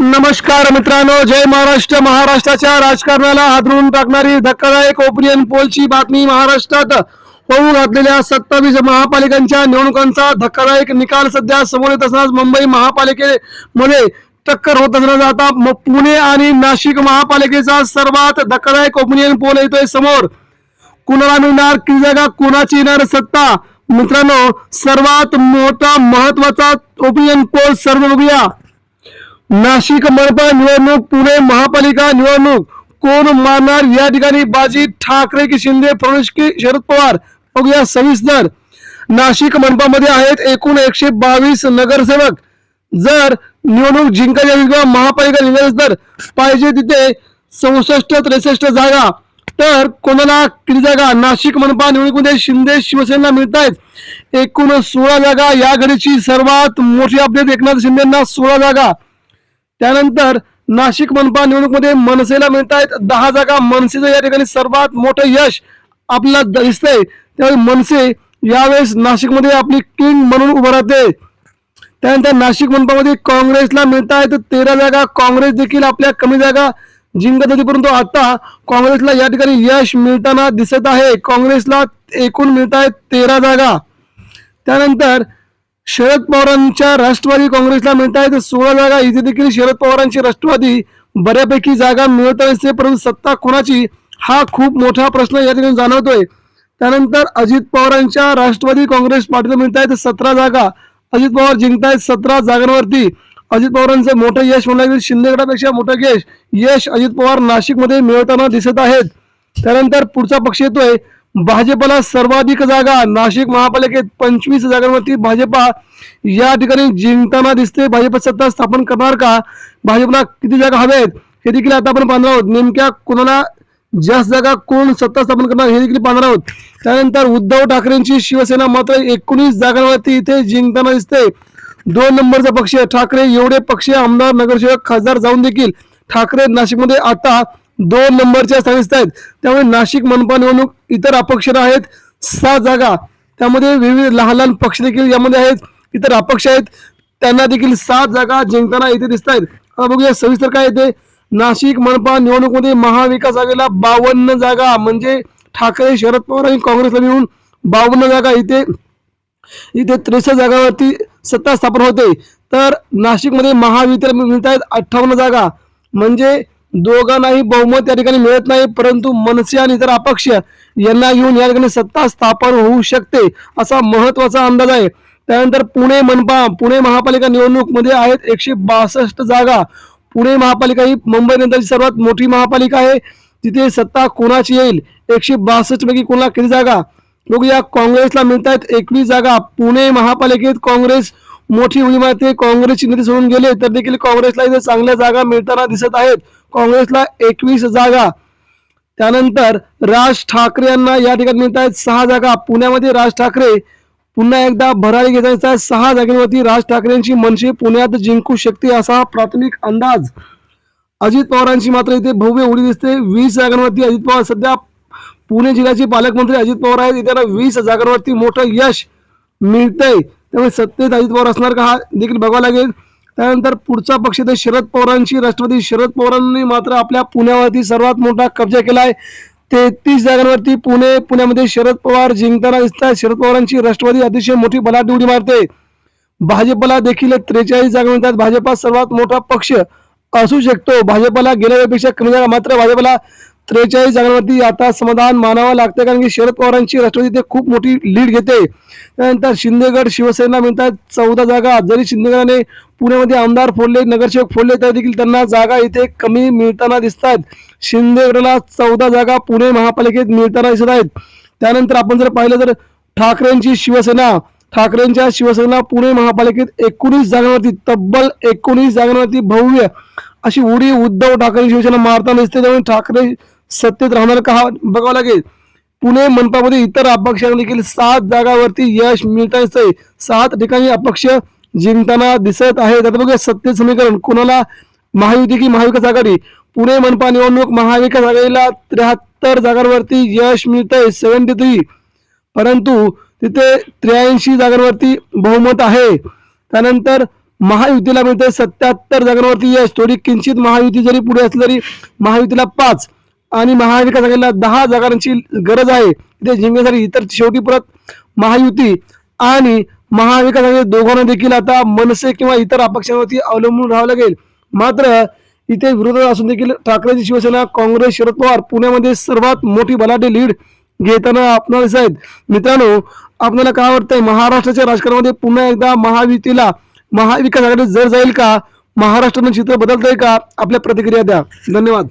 नमस्कार मित्रांनो जय महाराष्ट्र. महाराष्ट्राच्या राजकारणाला हादरून टाकणारी धक्कादायक ओपिनियन पोलची बातमी महाराष्ट्रात होऊ घातलेल्या सत्तावीस महापालिकांच्या निवडणुकांचा धक्कादायक निकाल सध्या समोर येत असताना मुंबई महापालिकेमध्ये टक्कर होत असताना आता म- पुणे आणि नाशिक महापालिकेचा सर्वात धक्कादायक ओपिनियन पोल येतोय समोर. कुणाला मिळणार की जागा कुणाची येणार सत्ता? मित्रांनो सर्वात मोठा महत्त्वाचा ओपिनियन पोल सर्व बघूया. नाशिक मनपा निवडणूक पुणे महापालिका निवडणूक. कोण मारणार? या ठिकाणी बाजी ठाकरे की शिंदे प्रवेश की शरद पवार? बघूया सविस्तर. नाशिक मनपामध्ये आहेत एकूण एकशे बावीस नगरसेवक. जर निवडणूक जिंकायची किंवा महापालिका जिंकायची तर पाहिजे तिथे चौसष्ट त्रेसष्ट जागा. तर कोणाला किती जागा? नाशिक मनपा निवडणुकीमध्ये शिंदे शिवसेना मिळत आहेत एकूण सोळा जागा. या घडीची सर्वात मोठी अपडेट एकनाथ शिंदेना सोळा जागा. त्यानंतर नाशिक मनपा निवडणूकमध्ये मनसेला मिळत आहेत दहा जागा. मनसेचं या ठिकाणी सर्वात मोठं यश आपल्याला दिसतंय. त्यावेळी मनसे यावेळेस नाशिकमध्ये आपली किंग म्हणून उभं राहते. त्यानंतर नाशिक मनपामध्ये काँग्रेसला मिळत आहेत तेरा जागा. काँग्रेस देखील आपल्या कमी जागा जिंकत होती परंतु आता काँग्रेसला या ठिकाणी यश मिळताना दिसत आहे. काँग्रेसला एकूण मिळत आहेत तेरा जागा. त्यानंतर शरद पवारांच्या राष्ट्रवादी काँग्रेसला मिळत आहेत सोळा जागा. इथे देखील शरद पवारांची राष्ट्रवादी बऱ्यापैकी जागा मिळत असते परंतु सत्ता कोणाची? हा खूप मोठा प्रश्न या ठिकाणी जाणवतोय. त्यानंतर अजित पवारांच्या राष्ट्रवादी काँग्रेस पार्टीला मिळत आहेत सतरा जागा. अजित पवार जिंकतायत सतरा जागांवरती. अजित पवारांचं मोठं यश म्हणलं शिंदे गटापेक्षा मोठं यश यश अजित पवार नाशिकमध्ये मिळवताना दिसत आहेत. त्यानंतर पुढचा पक्ष येतोय. भाजपला सर्वाधिक जागा नाशिक महापालिकेत पंचवीस जागांवरती भाजपा या ठिकाणी जिंकताना दिसते भाजप सत्ता स्थापन करणार का? भाजपला किती जागा हव्यात हे देखील आता आपण पाहणार आहोत. नेमक्या कोणाला जास्त जागा कोण सत्ता स्थापन करणार हे देखील पाहणार आहोत. त्यानंतर उद्धव ठाकरेंची शिवसेना मात्र एकोणीस जागांवरती इथे जिंकताना दिसते दोन नंबरचा पक्ष ठाकरे एवढे पक्ष आमदार नगरसेवक खासदार जाऊन देखील ठाकरे नाशिकमध्ये आता दोन नंबरच्या स्थानी आहेत. त्यामुळे नाशिक मनपा निवडणूक इतर अपक्ष आहेत. सहा जागा. त्यामध्ये विविध लहान लहान पक्ष देखील यामध्ये आहेत. इतर अपक्ष आहेत. त्यांना देखील सात जागा जिंकताना इथे दिसत आहेत. आता बघूया सविस्तर काय येते. नाशिक मनपा निवडणुकीमध्ये महाविकास आघाडीला बावन्न जागा म्हणजे ठाकरे शरद पवार आणि काँग्रेसला मिळून बावन्न जागा इथे. इथे त्रेसष्ट जागावरती सत्ता स्थापन होते. तर नाशिकमध्ये महावितरण मिळत आहेत अठ्ठावन्न जागा. म्हणजे दोघांनाही बहुमत या ठिकाणी मिळत नाही परंतु मनसे आणि इतर अपक्ष यांना घेऊन या ठिकाणी सत्ता स्थापन होऊ शकते असा महत्त्वाचा अंदाज आहे. त्यानंतर पुणे मनपा पुणे महापालिका निवडणूकमध्ये आहेत एकशे बासष्ट जागा. पुणे महापालिका ही मुंबई नंतरची सर्वात मोठी महापालिका आहे. तिथे सत्ता कोणाची येईल? एकशे बासष्ट पैकी कोणाला किती जागा? बघूया काँग्रेसला मिळत आहेत एकवीस जागा. पुणे महापालिकेत काँग्रेस मोठी उडी मारते. काँग्रेसची नेते सोडून गेले तर देखील काँग्रेसला इथे चांगल्या जागा मिळताना दिसत आहेत. काँग्रेसला एकवीस जागा. त्यानंतर राज ठाकरे यांना या ठिकाणी मिळत आहेत सहा जागा. पुण्यामध्ये राज ठाकरे पुन्हा एकदा भरारी घेण्याचा सहा जागेवरती राज ठाकरेंची मनसे पुण्यात जिंकू शकते असा प्राथमिक अंदाज. अजित पवारांची मात्र इथे भव्य उडी दिसते. वीस जागांवरती अजित पवार सध्या पुणे जिल्ह्याचे पालकमंत्री अजित पवार आहेत. इथे त्यांना वीस जागांवरती मोठं यश मिळतंय. त्यामुळे सत्तेत अजित पवार असणार का हा देखील बघावं लागेल. त्यानंतर पुढचा पक्ष ते शरद पवारांची राष्ट्रवादी शरद पवारांनी मात्र आपल्या पुण्यावरती सर्वात मोठा कब्जा केला आहे तेहतीस जागांवरती पुणे पुण्यामध्ये शरद पवार जिंकताना दिसतात शरद पवारांची राष्ट्रवादी अतिशय मोठी बलाट उडी मारते. भाजपला देखील त्रेचाळीस जागा मिळतात. भाजप सर्वात मोठा पक्ष असू शकतो. भाजपला गेल्या वेळेपेक्षा कमी जागा मात्र भाजपला त्रेचाळीस जागांवरती आता समाधान मानावं लागतं कारण की शरद पवारांची राष्ट्रवादी ते खूप मोठी लीड घेते. त्यानंतर शिंदेगड शिवसेना मिळतात. चौदा जागा. जरी शिंदेगडाने पुण्यामध्ये आमदार फोडले नगरसेवक फोडले तरी देखील त्यांना जागा इथे कमी मिळताना दिसतात शिंदेगडला चौदा जागा पुणे महापालिकेत मिळताना दिसत आहेत. त्यानंतर आपण जर पाहिलं तर ठाकरेंची शिवसेना ठाकरेंच्या शिवसेना पुणे महापालिकेत एकोणीस जागांवरती तब्बल एकोणीस जागांवरती भव्य अशी उडी उद्धव ठाकरे शिवसेना मारताना दिसते. त्यामुळे ठाकरे सत्तेत राहणार का हा बघावं लागेल. पुणे मनपामध्ये इतर अपक्षांना देखील सात जागावरती यश मिळत दिसतंय. सात ठिकाणी अपक्ष जिंकताना दिसत आहेत आता बघूया सत्य समीकरण. कोणाला महायुती की महाविकास आघाडी? पुणे मनपा निवडणूक महाविकास आघाडीला त्र्याहत्तर जागांवरती यश मिळतंय. सेव्हन्टी थ्री परंतु तिथे त्र्याऐंशी जागांवरती बहुमत आहे. त्यानंतर महायुतीला मिळते सत्याहत्तर जागांवरती यश. थोडी किंचित महायुती जरी पुढे असली तरी महायुतीला पाच आणि महाविकास आघाडीला दहा जागांची गरज आहे. ते जिंकण्यासाठी इतर शेवटी परत महायुती आणि महाविकास आघाडी दोघांना देखील आता मनसे किंवा इतर अपक्षांवरती अवलंबून राहावं लागेल. मात्र इथे विरोधात असून देखील ठाकरेची शिवसेना काँग्रेस शरद पवार पुण्यामध्ये सर्वात मोठी बलाढ्य लीड घेताना आपणाला आहेत. मित्रांनो आपल्याला काय वाटतंय? महाराष्ट्राच्या राजकारणामध्ये पुन्हा एकदा महायुतीला महाविकास आघाडी जर जाईल का? महाराष्ट्रानं चित्र बदलतंय का? आपल्या प्रतिक्रिया द्या. धन्यवाद.